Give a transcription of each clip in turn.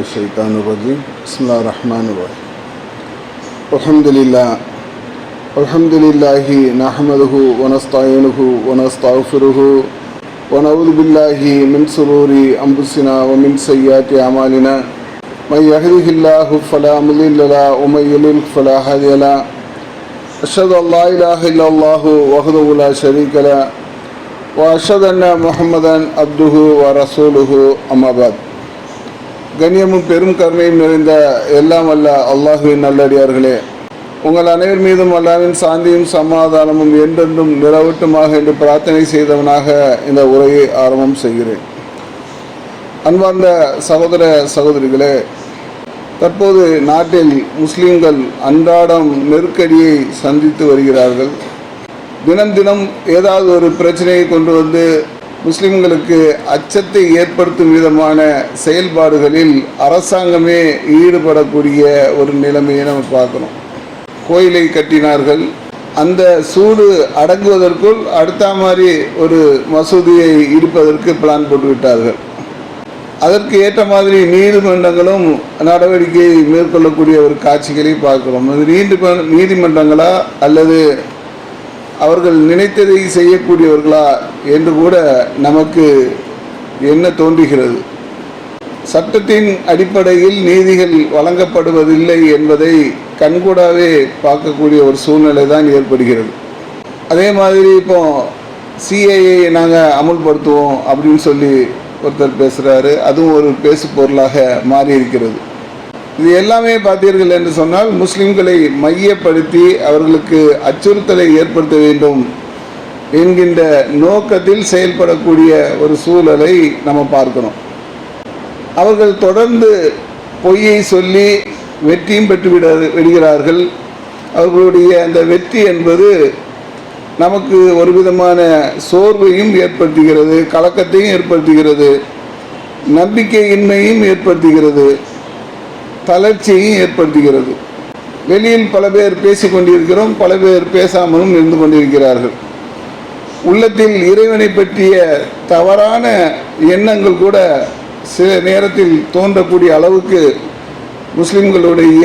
الشيطان الرجيم. بسم الله الرحمن الرحيم. الحمد لله. الحمد لله نحمده ونستعينه ونستغفره ونعوذ بالله من شرور أنفسنا ومن سيئات أعمالنا. من يهده الله فلا مضل له ومن يضلل فلا هادي له. أشهد أن لا إله إلا الله وحده لا شريك له. وأشهد أن محمدا عبده ورسوله. أما بعد. கண்ணியமும் பெரும் கருணையும் நிறைந்த எல்லாம் அல்ல அல்லாஹுவின் நல்லடியார்களே. உங்கள் அனைவர் மீதும் அல்லாவின் சாந்தியும் சமாதானமும் என்றென்றும் நிலவட்டுமாக என்று பிரார்த்தனை செய்தவனாக இந்த உரையை ஆரம்பம் செய்கிறேன். அன்பார்ந்த சகோதர சகோதரிகளே தற்போது நாட்டில் முஸ்லிம்கள் அன்றாடம் நெருக்கடியை சந்தித்து வருகிறார்கள். தினம் தினம் ஏதாவது ஒரு பிரச்சனையை கொண்டு வந்து முஸ்லிம்களுக்கு அச்சத்தை ஏற்படுத்தும் விதமான செயல்பாடுகளில் அரசாங்கமே ஈடுபடக்கூடிய ஒரு நிலைமையை நம்ம பார்க்கணும். கோயிலை கட்டினார்கள். அந்த சூடு அடங்குவதற்குள் அடுத்த மாதிரி ஒரு மசூதியை இருப்பதற்கு பிளான் போட்டுவிட்டார்கள். அதற்கு ஏற்ற மாதிரி நீதிமன்றங்களும் நடவடிக்கை மேற்கொள்ளக்கூடிய ஒரு காட்சிகளை பார்க்கிறோம். நீதிமன்றங்களா அல்லது அவர்கள் நினைத்ததை செய்யக்கூடியவர்களா என்று கூட நமக்கு என்ன தோன்றுகிறது? சட்டத்தின் அடிப்படையில் நீதிகள் வழங்கப்படுவதில்லை என்பதை கண்கூடாவே பார்க்கக்கூடிய ஒரு சூழ்நிலை தான் ஏற்படுகிறது. அதே மாதிரி இப்போ சிஏஏ நாங்கள் அமுல்படுத்துவோம் அப்படின்னு சொல்லி ஒருத்தர் பேசுகிறாரு அதுவும் ஒரு பேசு பொருளாக மாறி இருக்கிறது இது எல்லாமே பார்த்தீர்கள் என்று சொன்னால் முஸ்லிம்களை மையப்படுத்தி அவர்களுக்கு அச்சுறுத்தலை ஏற்படுத்த வேண்டும் என்கின்ற நோக்கத்தில் செயல்படக்கூடிய ஒரு சூழலை நம்ம பார்க்கணும் அவர்கள் தொடர்ந்து பொய்யை சொல்லி வெற்றியும் பெற்றுவிட விடுகிறார்கள். அவர்களுடைய அந்த வெற்றி என்பது நமக்கு ஒரு விதமான சோர்வையும் ஏற்படுத்துகிறது கலக்கத்தையும் ஏற்படுத்துகிறது நம்பிக்கையின்மையும் ஏற்படுத்துகிறது. தளர்ச்சியையும் ஏற்படுத்துகிறது. வெளியில் பல பேர் பேசிக் கொண்டிருக்கிறோம் பல பேர் பேசாமலும் இருந்து கொண்டிருக்கிறார்கள். உள்ளத்தில் இறைவனை பற்றிய தவறான எண்ணங்கள் கூட சில நேரத்தில் தோன்றக்கூடிய அளவுக்கு முஸ்லிம்களுடைய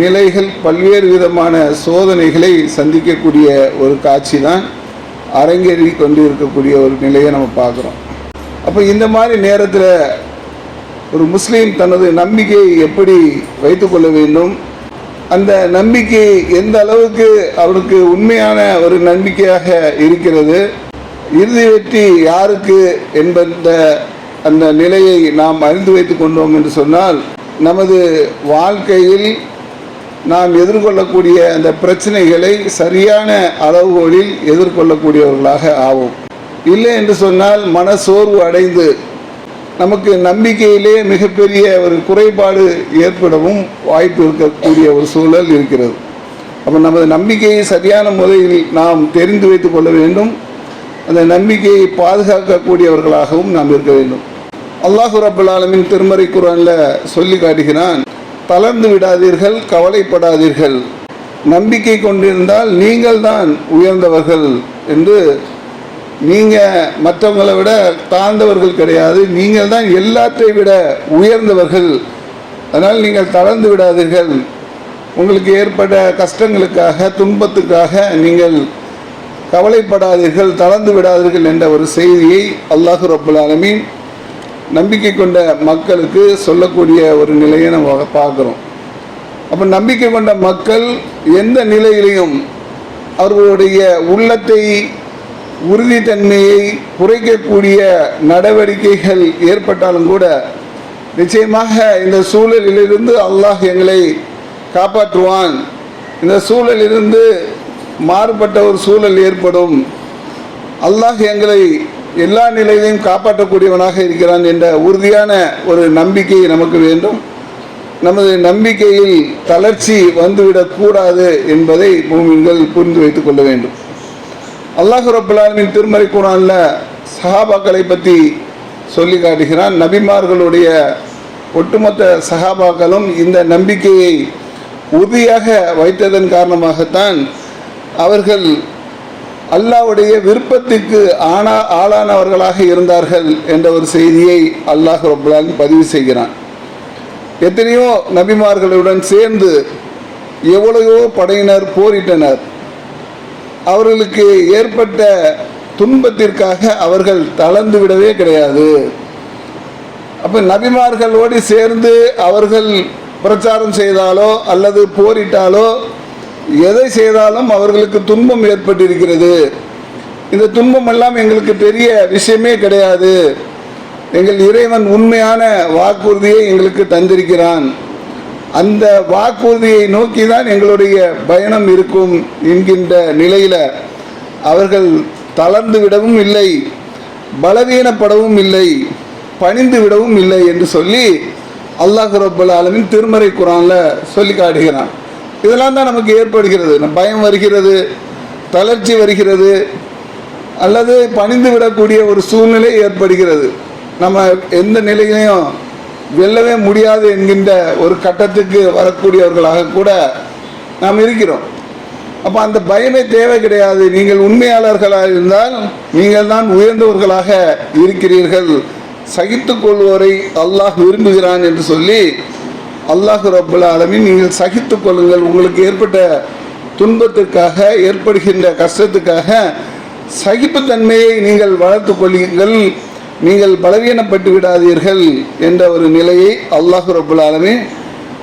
நிலைகள் பல்வேறு விதமான சோதனைகளை சந்திக்கக்கூடிய ஒரு காட்சி தான் அரங்கேறி கொண்டு இருக்கக்கூடிய ஒரு நிலையை நம்ம பார்க்குறோம். அப்போ இந்த மாதிரி நேரத்தில் ஒரு முஸ்லீம் தனது நம்பிக்கையை எப்படி வைத்துக்கொள்ள வேண்டும்? அந்த நம்பிக்கை எந்த அளவுக்கு அவருக்கு உண்மையான ஒரு நம்பிக்கையாக இருக்கிறது? இறுதி வெற்றி யாருக்கு என்பந்த அந்த நிலையை நாம் அறிந்து வைத்து கொண்டோம் என்று சொன்னால் நமது வாழ்க்கையில் நாம் எதிர்கொள்ளக்கூடிய அந்த பிரச்சனைகளை சரியான அளவுகளில் எதிர்கொள்ளக்கூடியவர்களாக ஆவோம். இல்லை என்று சொன்னால் மன சோர்வு அடைந்து நமக்கு நம்பிக்கையிலே மிகப்பெரிய ஒரு குறைபாடு ஏற்படவும் வாய்ப்பு இருக்கக்கூடிய ஒரு சூழல் இருக்கிறது. அப்போ நமது நம்பிக்கையை சரியான முறையில் நாம் தெரிந்து வைத்து கொள்ள வேண்டும். அந்த நம்பிக்கையை பாதுகாக்கக்கூடியவர்களாகவும் நாம் இருக்க வேண்டும். அல்லாஹு ரபுல் ஆலமின் திருமறை குரானில் சொல்லி காட்டுகிறான் தளர்ந்து விடாதீர்கள் கவலைப்படாதீர்கள். நம்பிக்கை கொண்டிருந்தால் நீங்கள் தான் உயர்ந்தவர்கள் என்று நீங்கள் மற்றவங்களை விட தாழ்ந்தவர்கள் கிடையாது. நீங்கள் தான் எல்லாற்றை விட உயர்ந்தவர்கள். அதனால் நீங்கள் தளர்ந்து விடாதீர்கள். உங்களுக்கு ஏற்பட்ட கஷ்டங்களுக்காக துன்பத்துக்காக நீங்கள் கவலைப்படாதீர்கள் தளர்ந்து விடாதீர்கள் என்ற ஒரு செய்தியை அல்லாஹு ரபுல் ஆலமீன் நம்பிக்கை கொண்ட மக்களுக்கு சொல்லக்கூடிய ஒரு நிலையை நம்ம பார்க்குறோம். அப்போ நம்பிக்கை கொண்ட மக்கள் எந்த நிலையிலையும் அவர்களுடைய உள்ளத்தை உறுதித்தன்மையை குறைக்கக்கூடிய நடவடிக்கைகள் ஏற்பட்டாலும் கூட நிச்சயமாக இந்த சூழலிலிருந்து அல்லாஹ் எங்களை காப்பாற்றுவான். இந்த சூழலிலிருந்து மாறுபட்ட ஒரு சூழல் ஏற்படும். அல்லாஹ் எங்களை எல்லா நிலையிலையும் காப்பாற்றக்கூடியவனாக இருக்கிறான் என்ற உறுதியான ஒரு நம்பிக்கை நமக்கு வேண்டும். நமது நம்பிக்கையில் தளர்ச்சி வந்துவிடக்கூடாது என்பதை பூமிகள் புரிந்து வைத்துக் கொள்ள வேண்டும். அல்லாஹு ரபுல்லாலுமின் திருமறை குரானில் சஹாபாக்களை பற்றி சொல்லி காட்டுகிறான். நபிமார்களுடைய ஒட்டுமொத்த சஹாபாக்களும் இந்த நம்பிக்கையை உறுதியாக வைத்ததன் காரணமாகத்தான் அவர்கள் அல்லாஹ்வுடைய விருப்பத்துக்கு ஆனா ஆளானவர்களாக இருந்தார்கள் என்ற ஒரு செய்தியை அல்லாஹ் ரபுல்லாலும் பதிவு செய்கிறான். எத்தனையோ நபிமார்களுடன் சேர்ந்து எவ்வளையோ படையினர் போரிட்டனர். அவர்களுக்கு ஏற்பட்ட துன்பத்திற்காக அவர்கள் தளர்ந்து விடவே கிடையாது. அப்போ நபிமார்களோடு சேர்ந்து அவர்கள் பிரச்சாரம் செய்தாலோ அல்லது போரிட்டாலோ எதை செய்தாலும் அவர்களுக்கு துன்பம் ஏற்பட்டிருக்கிறது. இந்த துன்பம் எல்லாம் எங்களுக்கு பெரிய விஷயமே கிடையாது. எங்கள் இறைவன் உண்மையான வாக்குறுதியை எங்களுக்கு தந்திருக்கிறான். அந்த வாக்குறுதியை நோக்கி தான் எங்களுடைய பயணம் இருக்கும் என்கின்ற நிலையில் அவர்கள் தளர்ந்து விடவும் இல்லை பலவீனப்படவும் இல்லை பணிந்து விடவும் இல்லை என்று சொல்லி அல்லாஹ் ரப்பல் ஆலமின் திருமறை குரானில் சொல்லி காட்டுகிறான். இதெல்லாம் தான் நமக்கு ஏற்படுகிறது. பயம் வருகிறது தளர்ச்சி வருகிறது அல்லது பணிந்து விடக்கூடிய ஒரு சூழ்நிலை ஏற்படுகிறது. நம்ம எந்த நிலையிலையும் வெல்லவே முடியாது என்கின்ற ஒரு கட்டத்துக்கு வரக்கூடியவர்களாக கூட நாம் இருக்கிறோம். அப்போ அந்த பயமே தேவை கிடையாது. நீங்கள் உண்மையாளர்களாக இருந்தால் நீங்கள் தான் உயர்ந்தவர்களாக இருக்கிறீர்கள். சகித்துக் கொள்வோரை அல்லாஹ் விரும்புகிறான் என்று சொல்லி அல்லாஹ் ரப்புல் ஆலமின் நீங்கள் சகித்துக் கொள்ளுங்கள். உங்களுக்கு ஏற்பட்ட துன்பத்திற்காக ஏற்படுகின்ற கஷ்டத்துக்காக சகிப்புத்தன்மையை நீங்கள் வளர்த்து கொள்ளுங்கள். நீங்கள் பலவீனப்பட்டு விடாதீர்கள் என்ற ஒரு நிலையை அல்லாஹ் ரப்புல்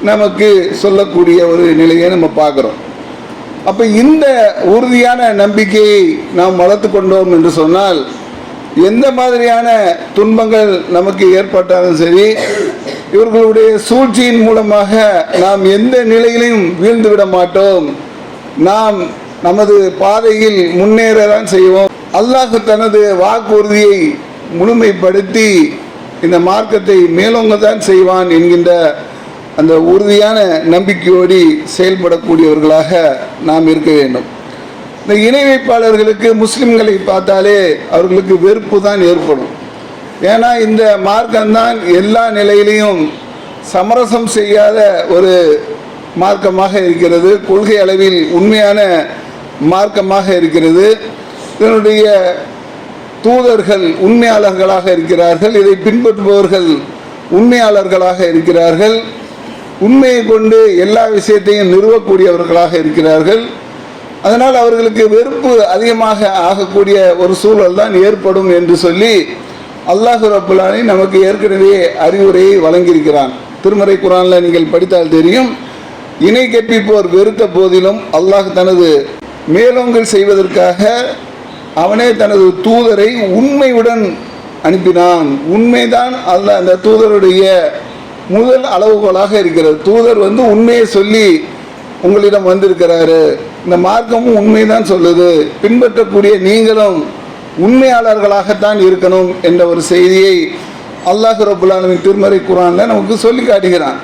நமக்கு சொல்லக்கூடிய ஒரு நிலையை நம்ம பார்க்குறோம். அப்போ இந்த உறுதியான நம்பிக்கையை நாம் வளர்த்து கொண்டோம் என்று சொன்னால் எந்த மாதிரியான துன்பங்கள் நமக்கு ஏற்பட்டாலும் சரி இவர்களுடைய சூழ்ச்சியின் மூலமாக நாம் எந்த நிலையிலும் வீழ்ந்து விட மாட்டோம். நாம் நமது பாதையில் முன்னேறதான் செய்வோம். அல்லாஹு தனது வாக்குறுதியை முழுமைப்படுத்தி இந்த மார்க்கத்தை மேலோங்க தான் செய்வான் என்கின்ற அந்த உறுதியான நம்பிக்கையோடு செயல்படக்கூடியவர்களாக நாம் இருக்க வேண்டும். இந்த இணை வைப்பாளர்களுக்கு முஸ்லிம்களை பார்த்தாலே அவர்களுக்கு வெறுப்பு தான் ஏற்படும். ஏன்னா இந்த மார்க்கம்தான் எல்லா நிலையிலையும் சமரசம் செய்யாத ஒரு மார்க்கமாக இருக்கிறது. கொள்கை அளவில் உண்மையான மார்க்கமாக இருக்கிறது. இதனுடைய தூதர்கள் உண்மையாளர்களாக இருக்கிறார்கள் இதை பின்பற்றுபவர்கள் உண்மையாளர்களாக இருக்கிறார்கள். உண்மையை கொண்டு எல்லா விஷயத்தையும் நிறுவக்கூடியவர்களாக இருக்கிறார்கள். அதனால் அவர்களுக்கு வெறுப்பு அதிகமாக ஆகக்கூடிய ஒரு சூழல் தான் ஏற்படும் என்று சொல்லி அல்லாஹு ரப்புல்லானி நமக்கு ஏற்கனவே அறிவுரையை வழங்கியிருக்கிறான். திருமறை குரானில் நீங்கள் படித்தால் தெரியும் இணை கெப்பிப்போர் வெறுத்த போதிலும் அல்லாஹ் தனது மேலோங்கல் செய்வதற்காக அவனே தனது தூதரை உண்மையுடன் அனுப்பினான். உண்மைதான் அல்ல அந்த தூதருடைய முதல் அளவுகோலாக இருக்கிறது. தூதர் வந்து உண்மையை சொல்லி உங்களிடம் வந்திருக்கிறாரு. இந்த மார்க்கமும் உண்மைதான் சொல்லுது. பின்பற்றக்கூடிய நீங்களும் உண்மையாளர்களாகத்தான் இருக்கணும் என்ற ஒரு செய்தியை அல்லாஹ் ரபுல்லாலுமின் திருமறை குரானில் நமக்கு சொல்லி காட்டுகிறான்.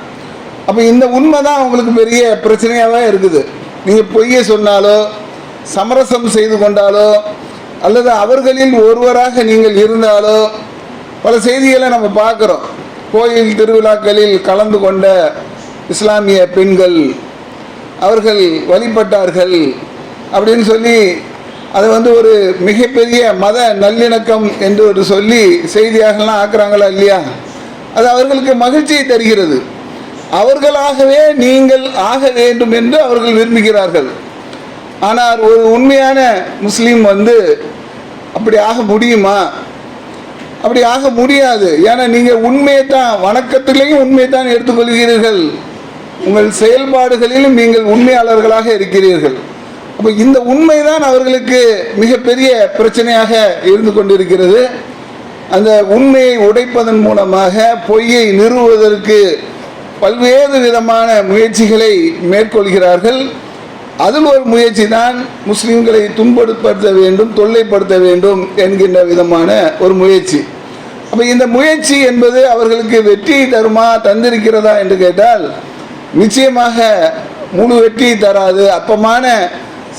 அப்போ இந்த உண்மை தான் அவங்களுக்கு பெரிய பிரச்சனையாகவே இருக்குது. நீங்கள் பொய்யை சொன்னாலோ சமரசம் செய்து கொண்டாலோ அல்லது அவர்களில் ஒருவராக நீங்கள் இருந்தாலோ பல செய்திகளை நம்ம பார்க்குறோம். கோயில் திருவிழாக்களில் கலந்து கொண்ட இஸ்லாமிய பெண்கள் அவர்கள் வழிபட்டார்கள் அப்படின்னு சொல்லி அதை வந்து ஒரு மிகப்பெரிய மத நல்லிணக்கம் என்று ஒரு சொல்லி செய்தியாகலாம் ஆக்குறாங்களா இல்லையா? அது அவர்களுக்கு மகிழ்ச்சியை தருகிறது. அவர்களாகவே நீங்கள் ஆக வேண்டும் என்று அவர்கள் விரும்புகிறார்கள். ஆனால் ஒரு உண்மையான முஸ்லீம் வந்து அப்படி ஆக முடியுமா? அப்படி ஆக முடியாது. ஏன்னா நீங்கள் உண்மையை தான் வணக்கத்திலையும் உண்மையை தான் எடுத்துக்கொள்கிறீர்கள். உங்கள் செயல்பாடுகளிலும் நீங்கள் உண்மையாளர்களாக இருக்கிறீர்கள். அப்போ இந்த உண்மைதான் அவர்களுக்கு மிகப்பெரிய பிரச்சனையாக இருந்து கொண்டிருக்கிறது. அந்த உண்மையை உடைப்பதன் மூலமாக பொய்யை நிறுவுவதற்கு பல்வேறு விதமான முயற்சிகளை மேற்கொள்கிறார்கள். அதில் ஒரு முயற்சி தான் முஸ்லீம்களை துன்படுத்த வேண்டும் தொல்லைப்படுத்த வேண்டும் என்கின்ற விதமான ஒரு முயற்சி. அப்போ இந்த முயற்சி என்பது அவர்களுக்கு வெற்றி தருமா தந்திருக்கிறதா என்று கேட்டால் நிச்சயமாக முழு வெற்றி தராது. அப்பமான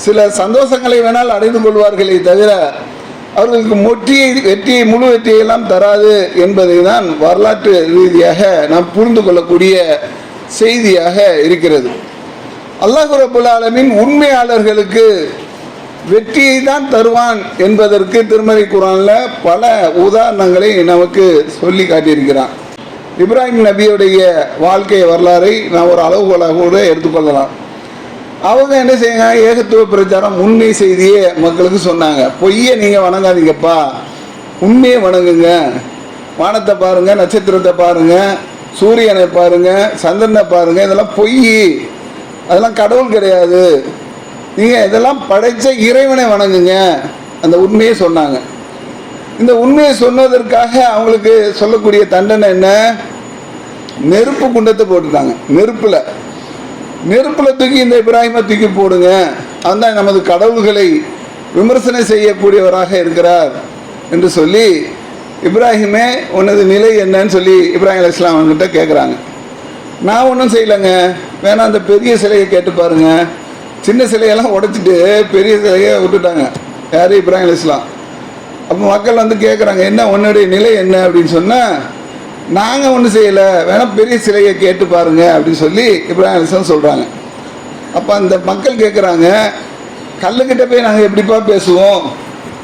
சில சந்தோஷங்களை வேணால் அடைந்து கொள்வார்களே தவிர அவர்களுக்கு மொற்றியை வெற்றியை முழு வெற்றியெல்லாம் தராது என்பதை தான் வரலாற்று ரீதியாக நாம் புரிந்து கொள்ளக்கூடிய செய்தியாக இருக்கிறது. அல்லாஹ் ரபுல் ஆலமின் உண்மையாளர்களுக்கு வெற்றியை தான் தருவான் என்பதற்கு திருமறை குரானில் பல உதாரணங்களை நமக்கு சொல்லி காட்டியிருக்கிறான். இப்ராஹிம் நபியுடைய வாழ்க்கை வரலாறை நான் ஒரு அளவுகோலாக கூட எடுத்துக்கொள்ளலாம். அவங்க என்ன செய்யுங்க ஏகத்துவ பிரச்சாரம் உண்மை செய்தியே மக்களுக்கு சொன்னாங்க. பொய்யை நீங்கள் வணங்காதீங்கப்பா. உண்மையை வணங்குங்க. வானத்தை பாருங்கள் நட்சத்திரத்தை பாருங்கள் சூரியனை பாருங்கள் சந்திரனை பாருங்க இதெல்லாம் பொய். அதெல்லாம் கடவுள் கிடையாது. நீங்கள் இதெல்லாம் படைத்த இறைவனை வணங்குங்க. அந்த உண்மையை சொன்னாங்க. இந்த உண்மையை சொன்னதற்காக அவங்களுக்கு சொல்லக்கூடிய தண்டனை என்ன? நெருப்பு குண்டத்தை போட்டுட்டாங்க. நெருப்பில். நெருப்பில் தூக்கி இந்த இப்ராஹிமை தூக்கி போடுங்க. அதுதான் நமது கடவுள்களை விமர்சனம் செய்யக்கூடியவராக இருக்கிறார் என்று சொல்லி இப்ராஹிமே உனது நிலை என்னன்னு சொல்லி இப்ராஹிம் அலி இஸ்லாம் அவங்ககிட்ட கேட்குறாங்க நான் ஒன்றும் செய்யலைங்க. வேணா அந்த பெரிய சிலையை கேட்டு பாருங்க. சின்ன சிலையெல்லாம் உடைச்சிட்டு பெரிய சிலையை விட்டுட்டாங்க. யார் இப்ராஹிம் இஸ்லாம் அப்போ மக்கள் வந்து கேட்குறாங்க என்ன உன்னுடைய நிலை என்ன? அப்படின்னு சொன்னால் நாங்கள் ஒன்றும் செய்யலை. வேணா பெரிய சிலையை கேட்டு பாருங்க. அப்படின்னு சொல்லி இப்ராஹிம் அலிஸ்லாம் சொல்கிறாங்க அப்போ அந்த மக்கள் கேட்குறாங்க கல்லுக்கிட்ட போய் நாங்கள் எப்படிப்பா பேசுவோம்?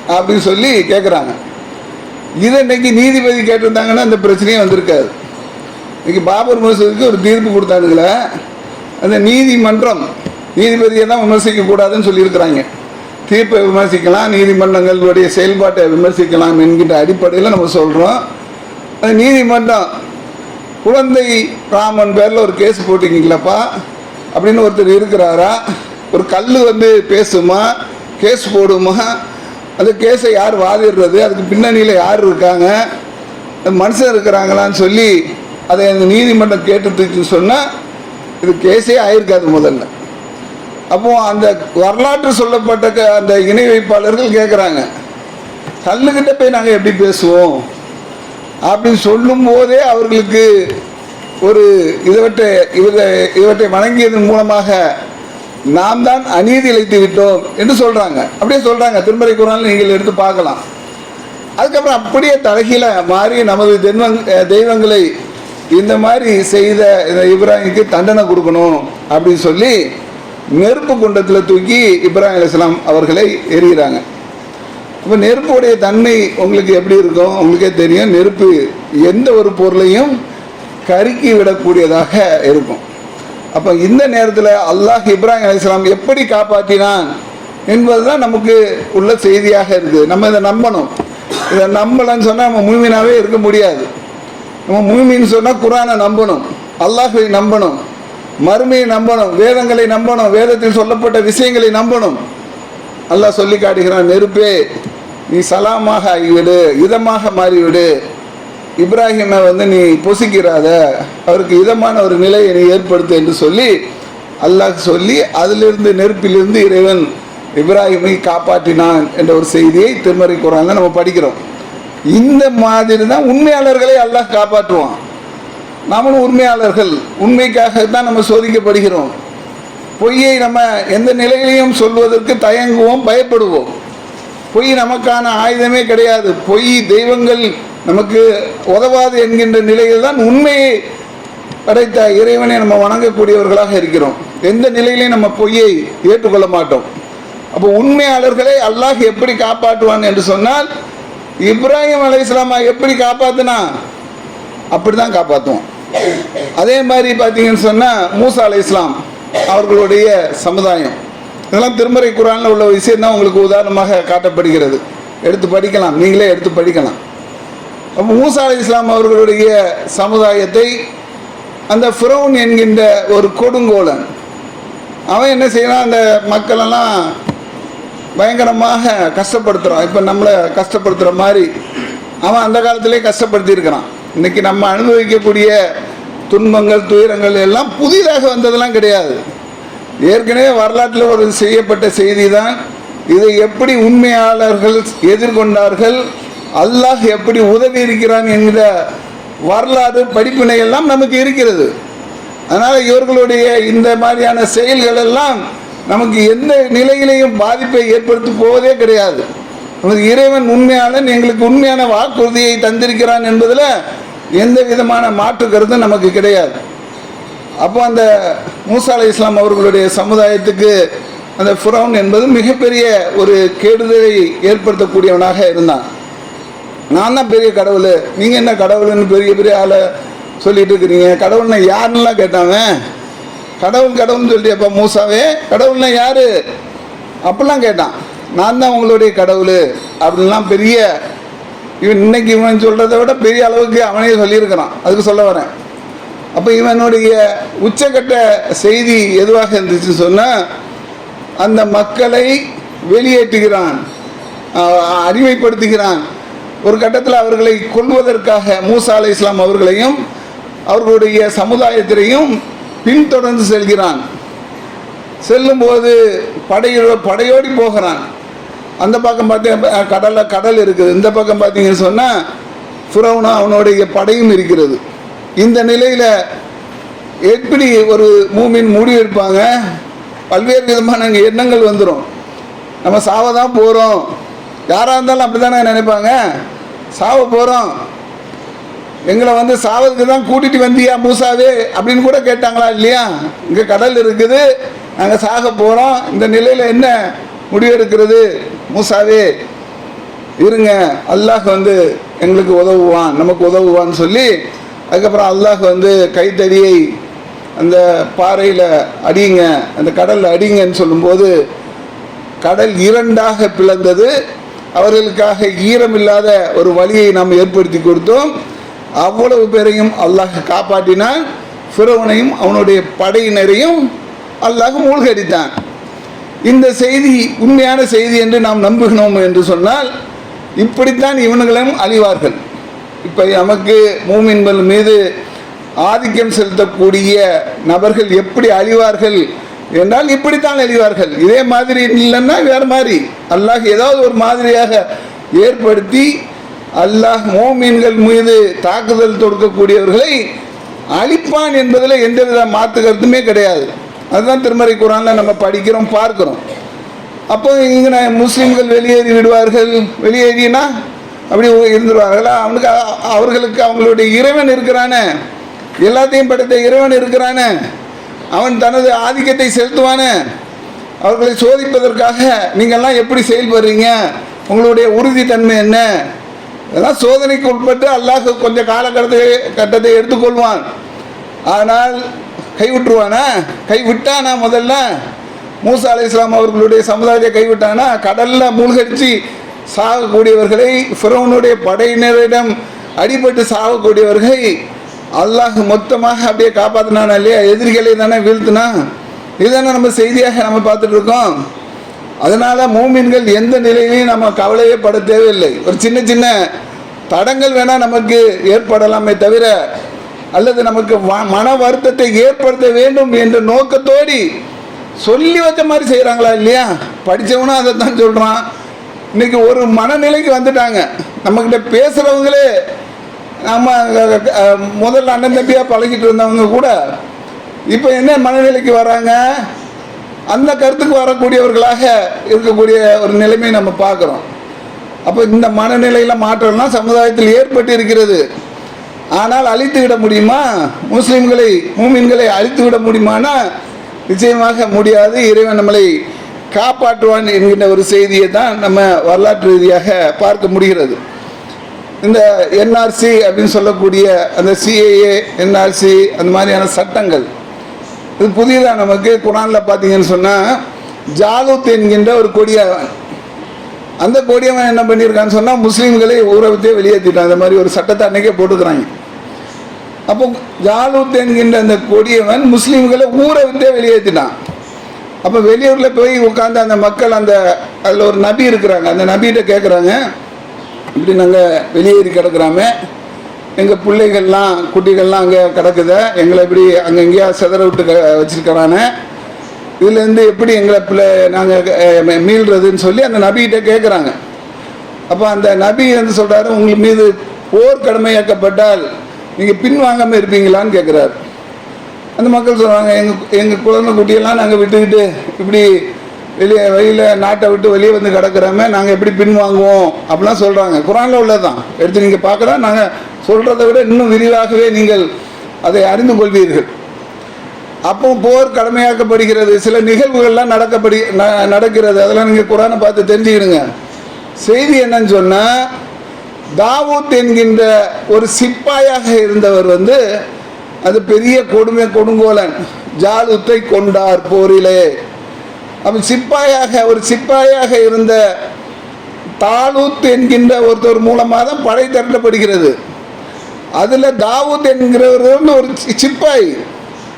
அப்படின்னு சொல்லி கேட்குறாங்க இதை இன்னைக்கு நீதிபதி கேட்டிருந்தாங்கன்னா அந்த பிரச்சனையே வந்திருக்காது. இன்னைக்கு பாபர் மசூதிக்கு ஒரு தீர்ப்பு கொடுத்தானுங்களே. அந்த நீதிமன்றம் நீதிபதியை தான் விமர்சிக்கக்கூடாதுன்னு சொல்லியிருக்கிறாங்க. தீர்ப்பை விமர்சிக்கலாம் நீதிமன்றங்களுடைய செயல்பாட்டை விமர்சிக்கலாம் என்கின்ற அடிப்படையில் நம்ம சொல்கிறோம் அது நீதிமன்றம் குழந்தை ராமன் பேரில் ஒரு கேஸ் போட்டிங்களாப்பா அப்படின்னு ஒருத்தர் இருக்கிறாரா? ஒரு கல் வந்து பேசுமா? கேஸ் போடுமா? அந்த கேஸை யார் வாதிடுறது? அதுக்கு பின்னணியில் யார் இருக்காங்க? மனுஷன் இருக்கிறாங்களான்னு சொல்லி அதை அந்த நீதிமன்றம் கேட்டுட்டுன்னு சொன்னால் இது கேஸே ஆயிருக்காது முதல்ல. அப்போது அந்த வரலாற்று சொல்லப்பட்ட அந்த இணை வைப்பாளர்கள் கேட்குறாங்க கல்லுக்கிட்ட போய் நாங்கள் எப்படி பேசுவோம்? அப்படின்னு சொல்லும் போதே அவர்களுக்கு ஒரு இவற்றை இவரை இவற்றை வணங்கியதன் மூலமாக நாம் தான் அநீதி இழைத்து விட்டோம் என்று சொல்கிறாங்க அப்படியே சொல்கிறாங்க திருமறை குரான் நீங்கள் எடுத்து பார்க்கலாம். அதுக்கப்புறம் அப்படியே தலைகீழ மாறி நமது தெய்வங் தெய்வங்களை இந்த மாதிரி செய்த இப்ராஹிமுக்கு தண்டனை கொடுக்கணும் அப்படின்னு சொல்லி நெருப்பு குண்டத்தில் தூக்கி இப்ராஹிம் அலிஸ்லாம் அவர்களை எரிகிறாங்க இப்போ நெருப்புடைய தன்மை உங்களுக்கு எப்படி இருக்கும்? உங்களுக்கே தெரியும். நெருப்பு எந்த ஒரு பொருளையும் கருக்கி விடக்கூடியதாக இருக்கும். அப்போ இந்த நேரத்தில் அல்லாஹ் இப்ராஹிம் அலிஸ்லாம் எப்படி காப்பாற்றினான் என்பதுதான் நமக்கு உள்ள செய்தியாக இருக்குது. நம்ம இதை நம்பணும். இதை நம்பலன்னு சொன்னால் நம்ம முழுமையாகவே இருக்க முடியாது. நம்ம மூமின்னு சொன்னால் குரானை நம்பணும் அல்லாஹை நம்பணும் மறுமையை நம்பணும் வேதங்களை நம்பணும் வேதத்தில் சொல்லப்பட்ட விஷயங்களை நம்பணும். அல்லாஹ் சொல்லி காட்டுகிறான் நெருப்பே நீ சலாமாக ஆகிவிடு இதமாக மாறிவிடு. இப்ராஹிமை வந்து நீ பொசிக்கிறாத அவருக்கு இதமான ஒரு நிலையை நீ ஏற்படுத்து என்று சொல்லி அல்லாஹ் சொல்லி அதிலிருந்து நெருப்பிலிருந்து இறைவன் இப்ராஹிமை காப்பாற்றினான் என்ற ஒரு செய்தியை திருமறை குரானில் நம்ம படிக்கிறோம். இந்த மாதிரி தான் உண்மையாளர்களை அல்லாஹ் காப்பாற்றுவான். நாமளும் உண்மையாளர்கள். உண்மைக்காக தான் நம்ம சோதிக்கப்படுகிறோம். பொய்யை நம்ம எந்த நிலையிலையும் சொல்வதற்கு தயங்குவோம் பயப்படுவோம். பொய் நமக்கான ஆயுதமே கிடையாது. பொய் தெய்வங்கள் நமக்கு உதவாது என்கின்ற நிலையில் தான் உண்மையை படைத்த இறைவனை நம்ம வணங்கக்கூடியவர்களாக இருக்கிறோம். எந்த நிலையிலையும் நம்ம பொய்யை ஏற்றுக்கொள்ள மாட்டோம். அப்போ உண்மையாளர்களை அல்லாஹ் எப்படி காப்பாற்றுவான் என்று சொன்னால் இப்ராஹிம் அலைஹிஸ்ஸலாமை எப்படி காப்பாத்தினா? அப்படி தான் காப்பாற்றுவோம் அதே மாதிரி பார்த்தீங்கன்னு சொன்னால் மூசா அலை இஸ்லாம் அவர்களுடைய சமுதாயம். இதெல்லாம் திருமறை குரானில் உள்ள விஷயம் தான் உங்களுக்கு உதாரணமாக காட்டப்படுகிறது. எடுத்து படிக்கலாம். நீங்களே எடுத்து படிக்கலாம். அப்போ மூசா அலி இஸ்லாம் அவர்களுடைய சமுதாயத்தை அந்த ஃபிரௌன் என்கின்ற ஒரு கொடுங்கோலன் அவன் என்ன செய்யறான்? அந்த மக்களெல்லாம் பயங்கரமாக கஷ்டப்படுத்துகிறான் இப்போ நம்மளை கஷ்டப்படுத்துகிற மாதிரி அவன் அந்த காலத்திலே கஷ்டப்படுத்தியிருக்கிறான். இன்னைக்கு நம்ம அனுபவிக்கக்கூடிய துன்பங்கள் துயரங்கள் எல்லாம் புதிதாக வந்ததெல்லாம் கிடையாது. ஏற்கனவே வரலாற்றில் ஒரு செய்யப்பட்ட செய்தி தான் இதை எப்படி உண்மையாளர்கள் எதிர்கொண்டார்கள் அல்லாஹ் எப்படி உதவி இருக்கிறான் என்கிற வரலாறு படிப்பினை எல்லாம் நமக்கு இருக்கிறது. அதனால் இவர்களுடைய இந்த மாதிரியான செயல்கள் எல்லாம் நமக்கு எந்த நிலையிலையும் பாதிப்பை ஏற்படுத்தி போவதே கிடையாது. நமது இறைவன் உண்மையாளன் எங்களுக்கு உண்மையான வாக்குறுதியை தந்திருக்கிறான் என்பதில் எந்த விதமான மாற்று கருத்தும் நமக்கு கிடையாது. அப்போ அந்த மூசா இஸ்லாம் அவர்களுடைய சமுதாயத்துக்கு அந்த ஃபிரௌன் என்பது மிகப்பெரிய ஒரு கெடுதலை ஏற்படுத்தக்கூடியவனாக இருந்தான். நான் தான் பெரிய கடவுள். நீங்கள் என்ன கடவுள்னு பெரிய பெரிய ஆளை சொல்லிட்டு இருக்கிறீங்க. கடவுள்னா யாருன்னெலாம் கேட்டாங்க கடவுள் கடவுள்னு சொல்லியப்பா மூசாவே கடவுள்னா யாரு? அப்படிலாம் கேட்டான் நான் தான் உங்களுடைய கடவுள். அப்படின்லாம் பெரிய இவன் இன்னைக்கு இவன் சொல்கிறத விட பெரிய அளவுக்கு அவனே சொல்லியிருக்கிறான். அதுக்கு சொல்ல வரேன். அப்போ இவனுடைய உச்சக்கட்ட செய்தி எதுவாக இருந்துச்சுன்னு சொன்னால் அந்த மக்களை வெளியேற்றுகிறான் அறிமைப்படுத்துகிறான் ஒரு கட்டத்தில் அவர்களை கொல்வதற்காக மூசா அலை இஸ்லாம் அவர்களையும் அவர்களுடைய சமுதாயத்திலையும் பின்தொடர்ந்து செல்கிறான். செல்லும்போது படையோ படையோடி போகிறான். அந்த பக்கம் பார்த்தீங்க கடலில் கடல் இருக்குது. இந்த பக்கம் பார்த்தீங்கன்னு சொன்னால் ஃபிரௌனா அவனுடைய படையும் இருக்கிறது. இந்த நிலையில் எப்படி ஒரு மூமின் முடிவெடுப்பாங்க பல்வேறு விதமான அங்கே எண்ணங்கள் வந்துடும் நம்ம சாவ தான் போகிறோம் யாராக இருந்தாலும் அப்படி தானே நினைப்பாங்க? சாவ போகிறோம் எங்களை வந்து சாவதுக்கு தான் கூட்டிகிட்டு வந்தியா மூசாவே அப்படின்னு கூட கேட்டாங்களா இல்லையா? இங்கே கடல் இருக்குது நாங்கள் சாக போகிறோம் இந்த நிலையில் என்ன முடிவு எடுக்கிறது மூசாவே? இருங்க அல்லாஹ் வந்து எங்களுக்கு உதவுவான் நமக்கு உதவுவான்னு சொல்லி அதுக்கப்புறம் அல்லாஹ் வந்து கைத்தடியை அந்த பாறையில் அடியுங்க அந்த கடலில் அடிங்கன்னு சொல்லும்போது கடல் இரண்டாக பிளந்தது. அவர்களுக்காக ஈரமில்லாத ஒரு வழியை நாம் ஏற்படுத்தி கொடுத்தோம். அவ்வளவு பேரையும் அல்லாஹ் காப்பாற்றினான். ஃபிரௌனையும் அவனுடைய படையினரையும் அல்லாஹ் மூழ்கடித்தான். இந்த செய்தி உண்மையான செய்தி என்று நாம் நம்புகிறோம் என்று சொன்னால் இப்படித்தான் இவனுங்களும் அழிவார்கள். இப்போ நமக்கு மூமின்கள் மீது ஆதிக்கம் செலுத்தக்கூடிய நபர்கள் எப்படி அழிவார்கள் என்றால் இப்படித்தான் அழிவார்கள். இதே மாதிரி இல்லைன்னா வேறு மாதிரி. அல்லாஹ் ஏதாவது ஒரு மாதிரியாக ஏற்படுத்தி அல்லாஹ் மோமீன்கள் மீது தாக்குதல் தொடுக்கக்கூடியவர்களை அழிப்பான் என்பதில் எந்தவித மாற்று கருத்துமே கிடையாது. அதுதான் திருமறை குரானில் நம்ம படிக்கிறோம் பார்க்குறோம். அப்போ இங்கே முஸ்லீம்கள் வெளியேறி விடுவார்கள் வெளியேறினா அப்படி இருந்துருவார்களா? அவனுக்கு அவர்களுக்கு அவங்களுடைய இறைவன் இருக்கிறானே எல்லாத்தையும் படைத்த இறைவன் இருக்கிறானே அவன் தனது ஆதிக்கத்தை செலுத்துவானே அவர்களை சோதிப்பதற்காக நீங்கள்லாம் எப்படி செயல்படுறீங்க? உங்களுடைய உறுதித்தன்மை என்ன? இதெல்லாம் சோதனைக்கு உட்பட்டு அல்லாஹ் கொஞ்சம் காலகட்டத்தை கட்டத்தை எடுத்துக்கொள்வான். ஆனால் கைவிட்டுருவானா? கைவிட்டானா முதல்ல? மூசா அலி இஸ்லாம் அவர்களுடைய சமுதாயத்தை கைவிட்டானா? கடலில் மூழ்கடிச்சு சாகக்கூடியவர்களை ஃபிரோனுடைய படையினரிடம் அடிபட்டு சாகக்கூடியவர்களை அல்லாஹ் மொத்தமாக அப்படியே காப்பாற்றினானா இல்லையா? எதிரிகளை தானே வீழ்த்தினா இதுதானே நம்ம செய்தியாக நம்ம பார்த்துட்டு இருக்கோம். அதனால மூமின்கள் எந்த நிலையிலையும் நம்ம கவலையே பட தேவையில்லை. ஒரு சின்ன சின்ன தடங்கள் வேணால் நமக்கு ஏற்படலாமே தவிர அல்லது நமக்கு மன வருத்தத்தை ஏற்படுத்த வேண்டும் என்ற நோக்கத்தோடி சொல்லி வச்ச மாதிரி செய்கிறாங்களா இல்லையா? படித்தவனும் அதை தான் சொல்கிறான் இன்னைக்கு ஒரு மனநிலைக்கு வந்துட்டாங்க. நம்மக்கிட்ட பேசுகிறவங்களே நம்ம முதல்ல அண்ணன் தம்பியாக பழகிட்டு இருந்தவங்க கூட இப்போ என்ன மனநிலைக்கு வராங்க அந்த கருத்துக்கு வரக்கூடியவர்களாக இருக்கக்கூடிய ஒரு நிலைமை நம்ம பார்க்குறோம். அப்போ இந்த மனநிலையில் மாற்றம்லாம் சமுதாயத்தில் ஏற்பட்டு இருக்கிறது ஆனால் அழித்து விட முடியுமா? முஸ்லீம்களை மூமின்களை அழித்து விட முடியுமானா? நிச்சயமாக முடியாது. இறைவன் நம்மளை காப்பாற்றுவான் என்கின்ற ஒரு செய்தியை தான் நம்ம வரலாற்று ரீதியாக பார்க்க முடிகிறது. இந்த என்ஆர்சி அப்படின்னு சொல்லக்கூடிய அந்த சிஏஏ என்ஆர்சி அந்த மாதிரியான சட்டங்கள் இது புதியதாக நமக்கு? குரானில் பார்த்தீங்கன்னு சொன்னால் ஜாலூத் என்கின்ற ஒரு கொடியவன் அந்த கொடியவன் என்ன பண்ணியிருக்கான்னு சொன்னால் முஸ்லீம்களை ஊரகத்தையே வெளியேற்றிட்டான். அந்த மாதிரி ஒரு சட்டத்தை அன்னைக்கே போட்டுக்கிறாங்க. அப்போ ஜாலூத் என்கின்ற அந்த கொடியவன் முஸ்லீம்களை ஊரை விட்டே வெளியேற்றிட்டான். அப்போ வெளியூரில் போய் உட்காந்து அந்த மக்கள் அந்த அதில் ஒரு நபி இருக்கிறாங்க. அந்த நபிகிட்ட கேட்குறாங்க இப்படி நாங்கள் வெளியேறி கிடக்குறாமே. எங்கள் பிள்ளைகள்லாம் குட்டிகள்லாம் அங்கே கிடக்குத எங்களை எப்படி அங்கே செதற சிதற விட்டு க வச்சுருக்கிறானே. இதுலேருந்து எப்படி எங்களை பிள்ளை நாங்கள் மீள்றதுன்னு சொல்லி அந்த நபிகிட்ட கேட்குறாங்க அப்போ அந்த நபி வந்து சொல்கிறாரு உங்கள் மீது போர் கடமையாக்கப்பட்டால் நீங்கள் பின்வாங்காமல் இருப்பீங்களான்னு கேட்குறாரு அந்த மக்கள் சொல்கிறாங்க எங்கள் எங்கள் குழந்தை குட்டியெல்லாம் நாங்கள் விட்டுக்கிட்டு இப்படி வெளியே வெளியில் நாட்டை விட்டு வெளியே வந்து கிடக்கிறோமே நாங்கள் எப்படி பின்வாங்குவோம்? அப்படிலாம் சொல்கிறாங்க குரானில் உள்ளது தான் எடுத்து நீங்கள் பார்க்கலாம் நாங்கள் சொல்கிறத விட இன்னும் விரிவாகவே நீங்கள் அதை அறிந்து கொள்வீர்கள். அப்போ போர் கடமையாக்கப்படுகிறது. சில நிகழ்வுகள்லாம் நடக்கப்படி ந- நடக்கிறது. அதெல்லாம் நீங்கள் குரானை பார்த்து தெரிஞ்சுக்கிடுங்க. செய்தி என்னன்னு சொன்னால் தாவூத் என்கின்ற ஒரு சிப்பாயாக இருந்தவர் வந்து அது பெரிய கொடுமை கொடுங்கோலன் ஜாலுத்தை கொண்டார் போரிலே. அப்போ சிப்பாயாக ஒரு சிப்பாயாக இருந்த தாலூத் என்கின்ற ஒருத்தர் மூலமாக தான் படை திரட்டப்படுகிறது. அதில் தாவூத் என்கிறவர் ஒரு சி- சிப்பாய்.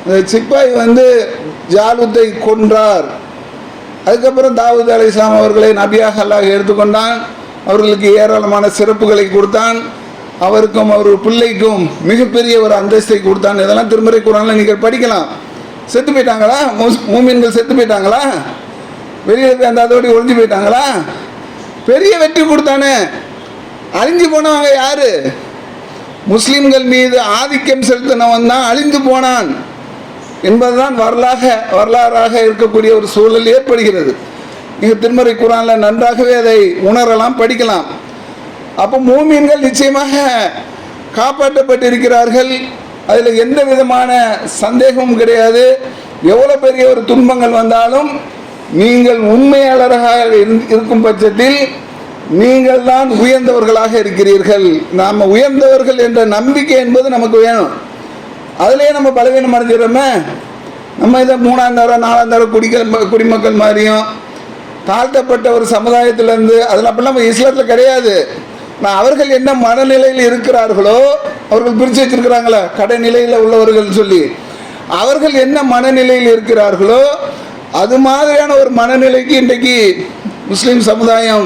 அந்த சிப்பாய் வந்து ஜாலுத்தை கொன்றார். அதுக்கப்புறம் தாவூத் அலி இஸ்லாம் அவர்களை நபியாக அல்லாஹ் எடுத்துக்கொண்டான் அவர்களுக்கு ஏராளமான சிறப்புகளை கொடுத்தான். அவருக்கும் அவர் பிள்ளைக்கும் மிகப்பெரிய ஒரு அந்தஸ்தை கொடுத்தான். இதெல்லாம் திருமறை குரான்ல நீங்கள் படிக்கலாம். செத்து போயிட்டாங்களா? மூமின்கள் செத்து போயிட்டாங்களா? வெளியில் அந்த அதோடு ஒழிஞ்சு போயிட்டாங்களா? பெரிய வெற்றி கொடுத்தானே. அழிஞ்சு போனவங்க யாரு? முஸ்லிம்கள் மீது ஆதிக்கம் செலுத்தினவன் தான் அழிந்து போனான் என்பதுதான் வரலாக வரலாறாக இருக்கக்கூடிய ஒரு சூழல் ஏற்படுகிறது. நீங்கள் திருமறை குரானில் நன்றாகவே அதை உணரலாம் படிக்கலாம். அப்போ மூமீன்கள் நிச்சயமாக காப்பாற்றப்பட்டிருக்கிறார்கள். அதில் எந்த விதமான சந்தேகமும் கிடையாது. எவ்வளோ பெரிய ஒரு துன்பங்கள் வந்தாலும் நீங்கள் உண்மையாளராக இரு- இருக்கும் பட்சத்தில் நீங்கள் தான் உயர்ந்தவர்களாக இருக்கிறீர்கள். நாம் உயர்ந்தவர்கள் என்ற நம்பிக்கை என்பது நமக்கு வேணும். அதுலேயே நம்ம பலவீனம் அடைஞ்சிடறோமே. நம்ம இதை மூணாம் தரம் நாலாம் தரம் குடிக்க குடிமக்கள் மாதிரியும் தாழ்த்தப்பட்ட ஒரு சமுதாயத்திலேருந்து அதில் அப்படிலாம் நம்ம இஸ்லாத்தில் கிடையாது. நான் அவர்கள் என்ன மனநிலையில் இருக்கிறார்களோ அவர்கள் பிரித்து வச்சிருக்கிறாங்களே கடைநிலையில் உள்ளவர்கள் சொல்லி. அவர்கள் என்ன மனநிலையில் இருக்கிறார்களோ அது மாதிரியான ஒரு மனநிலைக்கு இன்றைக்கு முஸ்லீம் சமுதாயம்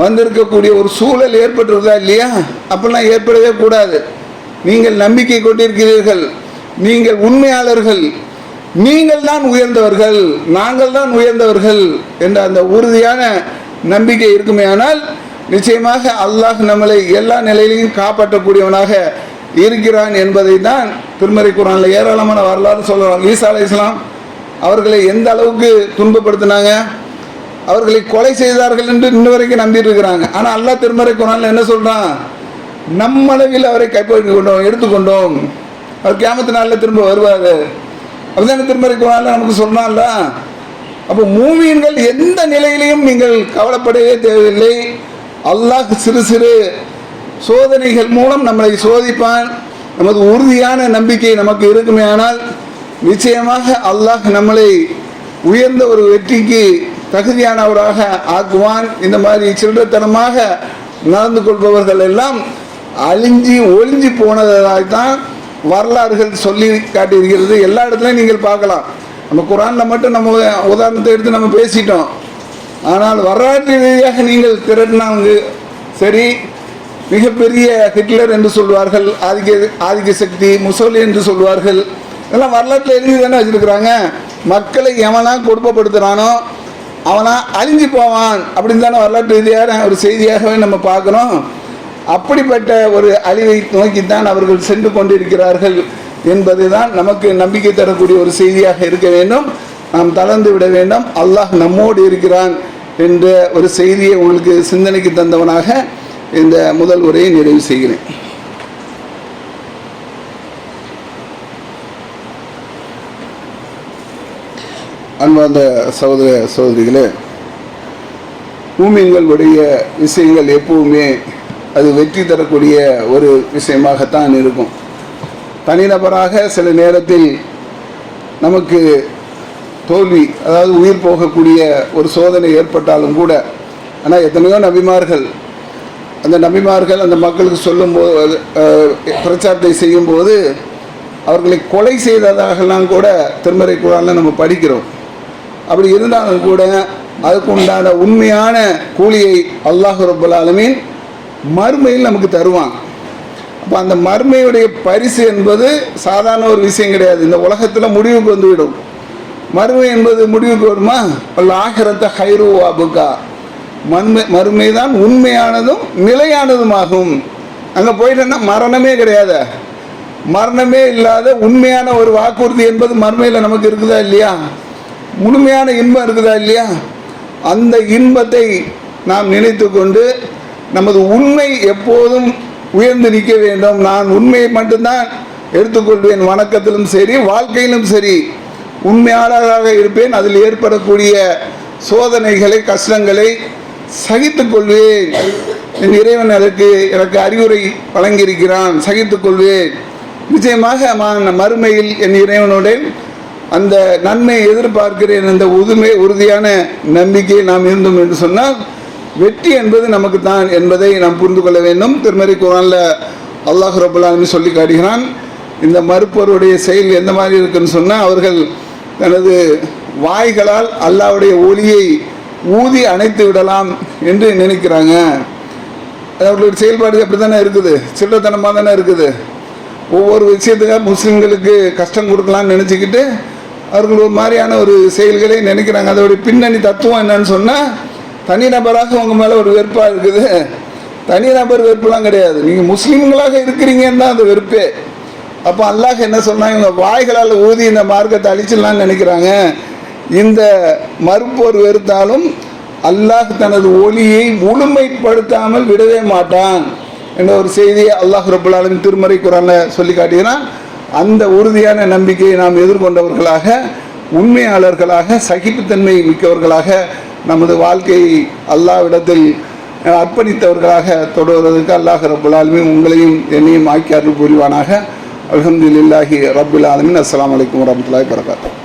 வந்திருக்கக்கூடிய ஒரு சூழல் ஏற்பட்டுருதா இல்லையா? அப்படிலாம் ஏற்படவே கூடாது. நீங்கள் நம்பிக்கை கொண்டிருக்கிறீர்கள். நீங்கள் உண்மையாளர்கள். நீங்கள் தான் உயர்ந்தவர்கள். நாங்கள் தான் உயர்ந்தவர்கள் என்ற அந்த உறுதியான நம்பிக்கை இருக்குமே ஆனால் நிச்சயமாக அல்லாஹ் நம்மளை எல்லா நிலையிலையும் காப்பாற்றக்கூடியவனாக இருக்கிறான் என்பதை தான் திருமறை குரானில் ஏராளமான வரலாறு சொல்லலாம் ஈசா அலை இஸ்லாம் அவர்களை எந்த அளவுக்கு துன்பப்படுத்தினாங்க? அவர்களை கொலை செய்தார்கள் என்று இன்ன வரைக்கும் நம்பிட்டு இருக்கிறாங்க ஆனால் அல்லாஹ் திருமறை குரான் என்ன சொல்கிறான் நம்மளவில் அவரை கைப்பற்றி கொண்டோம் எடுத்துக்கொண்டோம். அவர் கேமத்து நாளில் திரும்ப வருவார். அப்படிதானே திருமறை குரான் நமக்கு சொன்னான்ல? அப்போ மூவியன்கள் எந்த நிலையிலையும் நீங்கள் கவலைப்படவே தேவையில்லை. அல்லாஹ் சிறு சிறு சோதனைகள் மூலம் நம்மளை சோதிப்பான். நமது உறுதியான நம்பிக்கை நமக்கு இருக்குமே ஆனால் நிச்சயமாக அல்லாஹ் நம்மளை உயர்ந்த ஒரு வெற்றிக்கு தகுதியானவராக ஆக்குவான். இந்த மாதிரி சில்லறத்தனமாக நடந்து கொள்பவர்கள் எல்லாம் அழிஞ்சி ஒளிஞ்சி போனதாகத்தான் வரலாறுகள் சொல்லி காட்டியிருக்கிறது. எல்லா இடத்துலையும் நீங்கள் பார்க்கலாம். நம்ம குரானில் மட்டும் நம்ம உதாரணத்தை எடுத்து நம்ம பேசிட்டோம். ஆனால் வரலாற்று ரீதியாக நீங்கள் திரட்டினாங்க சரி மிகப்பெரிய ஹிட்லர் என்று சொல்வார்கள் ஆதிக்க ஆதிக்க சக்தி முசோலி என்று சொல்வார்கள். இதெல்லாம் வரலாற்றில் எழுதி தானே வச்சிருக்கிறாங்க. மக்களை எவனா கொடுமைப்படுத்துகிறானோ அவனா அழிஞ்சு போவான் அப்படின்னு தானே வரலாற்று ரீதியான ஒரு செய்தியாகவே நம்ம பார்க்குறோம். அப்படிப்பட்ட ஒரு அழிவை நோக்கித்தான் அவர்கள் சென்று கொண்டிருக்கிறார்கள் என்பதுதான் நமக்கு நம்பிக்கை தரக்கூடிய ஒரு செய்தியாக இருக்க வேண்டும். நாம் தளர்ந்து விட வேண்டும். அல்லாஹ் நம்மோடு இருக்கிறான் என்ற ஒரு செய்தியை உங்களுக்கு சிந்தனைக்கு தந்தவனாக இந்த முதல் உரையை நிறைவு செய்கிறேன். அன்பார்ந்த சகோதர சகோதரிகளே பூமியங்களுடைய விஷயங்கள் எப்பவுமே அது வெற்றி தரக்கூடிய ஒரு விஷயமாகத்தான் இருக்கும். தனிநபராக சில நேரத்தில் நமக்கு தோல்வி அதாவது உயிர் போகக்கூடிய ஒரு சோதனை ஏற்பட்டாலும் கூட ஆனால் எத்தனையோ நபிமார்கள் அந்த நபிமார்கள் அந்த மக்களுக்கு சொல்லும்போது பிரச்சாரத்தை செய்யும்போது அவர்களை கொலை செய்ததாகலாம் கூட திருமறை குழாலில் நம்ம படிக்கிறோம். அப்படி இருந்தாலும் கூட அதுக்கு உண்டான உண்மையான கூலியை அல்லாஹ் ரப்பல் ஆலமீன் மறுமையில் நமக்கு தருவான். அப்போ அந்த மறுமையுடைய பரிசு என்பது சாதாரண ஒரு விஷயம் கிடையாது. இந்த உலகத்தில் முடிவுக்கு வந்துவிடும். மறுமை என்பது முடிவுக்கு வருமா? அல்ல ஆகிரத்த ஹைரு அபுகா. மண்மை மறுமை தான் உண்மையானதும் நிலையானதுமாகும். அங்கே போயிட்டோன்னா மரணமே கிடையாது. மரணமே இல்லாத உண்மையான ஒரு வாக்குறுதி என்பது மறுமையில் நமக்கு இருக்குதா இல்லையா? முழுமையான இன்பம் இருக்குதா இல்லையா? அந்த இன்பத்தை நாம் நினைத்து கொண்டு நமது உண்மை எப்போதும் உயர்ந்து நிற்க வேண்டும். நான் உண்மையை மட்டும்தான் எடுத்துக்கொள்வேன். வணக்கத்திலும் சரி வாழ்க்கையிலும் சரி. உண்மையாளராக இருப்பேன். அதில் ஏற்படக்கூடிய சோதனைகளை கஷ்டங்களை சகித்து கொள்வேன் என் இறைவன் அதற்கு எனக்கு அறிவுரை வழங்கியிருக்கிறான். சகித்துக் கொள்வேன் நிச்சயமாக ம- மறுமையில் என் இறைவனுடன் அந்த நன்மையை எதிர்பார்க்கிறேன் அந்த உதுமை உறுதியான நம்பிக்கை நாம் இருந்தோம் என்று சொன்னால் வெற்றி என்பது நமக்கு தான் என்பதை நாம் புரிந்து கொள்ள வேண்டும். திருமறை குரானில் அல்லாஹ் ரபுல்லாலுமே சொல்லி காட்டுகிறான் இந்த மறுப்பவருடைய செயல் எந்த மாதிரி இருக்குன்னு சொன்னால் அவர்கள் தனது வாய்களால் அல்லாவுடைய ஒளியை ஊதி அணைத்து விடலாம் என்று நினைக்கிறாங்க. அவர்களுடைய செயல்பாடு அப்படி தானே இருக்குது? சில்லத்தனமாக தானே இருக்குது? ஒவ்வொரு விஷயத்துக்காக முஸ்லீம்களுக்கு கஷ்டம் கொடுக்கலாம்னு நினச்சிக்கிட்டு அவர்கள் ஒரு மாதிரியான ஒரு செயல்களை நினைக்கிறாங்க. அதோடைய பின்னணி தத்துவம் என்னன்னு சொன்னால் தனிநபராக உங்கள் மேலே ஒரு வெறுப்பாக இருக்குது. தனிநபர் வெறுப்புலாம் கிடையாது. நீங்கள் முஸ்லீம்களாக இருக்கிறீங்கன்னு தான் அந்த வெறுப்பே. அப்போ அல்லாஹ் என்ன சொன்னால் இவங்க வாய்களால் ஊதி இந்த மார்க்கத்தை அழிச்சிடலாம்னு நினைக்கிறாங்க. இந்த மறுப்போர் வெறுத்தாலும் அல்லாஹ் தனது ஒளியை முழுமைப்படுத்தாமல் விடவே மாட்டான். என்ற ஒரு செய்தியை அல்லாஹ் ரபுல்லாலும் திருமறை குரான்ல சொல்லி காட்டுகிறான் அந்த உறுதியான நம்பிக்கையை நாம் எதிர்கொண்டவர்களாக உண்மையாளர்களாக சகிப்புத்தன்மை மிக்கவர்களாக நமது வாழ்க்கையை அல்லாவிடத்தில் அர்ப்பணித்தவர்களாக தொடர்வதற்கு அல்லாஹ் ரபுல் ஆலமின் உங்களையும் என்னையும் ஆக்கி அருள் புரிவானாக. அல்ஹம்துலில்லாஹி ரபுல் ஆலமின். அஸ்லாம் வலைக்கம் வரமத்துல வரகாத்தூ